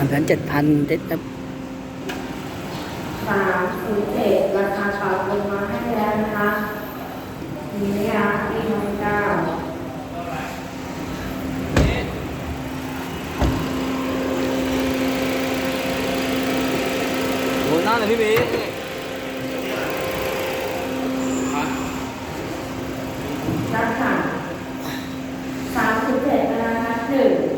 สามแสนเจ็ดพันเจ็ดครับสามศูนย์เจ็ดราคาปรับลงมาให้แล้วนะคะมีไหมคะปีน้องเก้าโอ้น่าเลยพี่บีรับค่ะสามศูนย์เจ็ดนะคะนับหนึ่ง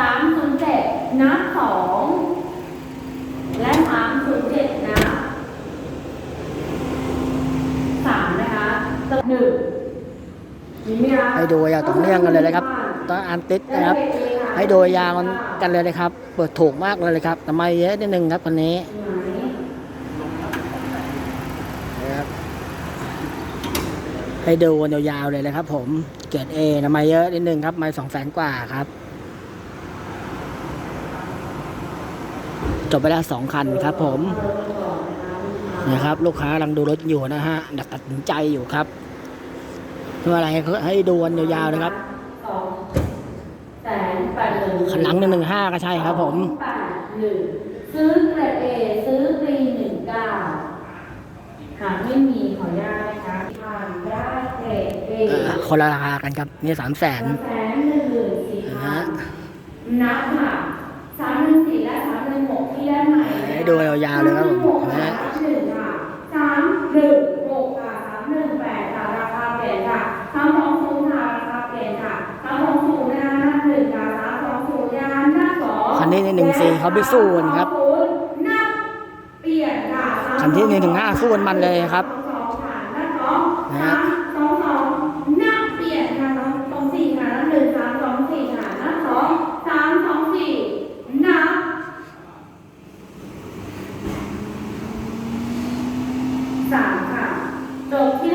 307 นับ 2 และ 307 นับ 3 นะคะตัวหนึ่งให้ดูยาวต่อเนื่องกันเลยนะครับต้องอ่านติดนะครับ ให้ดูยาวกันเลยนะครับ เปิดถูกมากเลยนะครับทำไมเยอะนิดนึงครับวันนี้ให้ดูยาวๆเลยนะครับผม เกรดเอทำไมเยอะนิดนึงครับไม่สองแสนกว่าครับ จบไปแล้วสองคันครับผมนะครับลูกค้ากำลังดูรถอยู่นะฮะดักตัดสินใจอยู่ครับเพื่ออะไรให้ดูกันยาวๆนะครับสองแสนแปดหมื่นคันหลังหนึ่งหนึ่งห้าก็ใช่ครับผมแปดหนึ่งซื้อเกรดเอซื้อปีหนึ่งเก้าหากไม่มีขออนุญาตนะคะผ่านได้เกรดเอเอ่อคนละราคากันครับนี่สามแสนแสนหนึ่งหมื่นสี่นะพัฮะนนับค่ะสามหนึ่งสี่และสามหนึ่งหกที่ได้ ใหม่นะคะให้ดูยาวๆเลยครับผมนะฮะสามหนึ่งค่ะสามหนึ่งหกค่ะสามหนึ่งแปดค่ะราคาเปลี่ยนค่ะสามสองศูนย์ค่ะราคาเปลี่ยนค่ะสามสองศูนย์นะคะหน้าหนึ่งค่ะสามสองศูนย์ยานหน้าสองคันนี้ในหนึ่งสี่เขาไปสู้กันครับสามสองศูนย์หน้าเปลี่ยนค่ะสามคันที่หนึ่งถึงห้าสู้กันมันเลยครับสองสองค่ะหน้าสองนะสาฮะ 3ค่ะโจทที่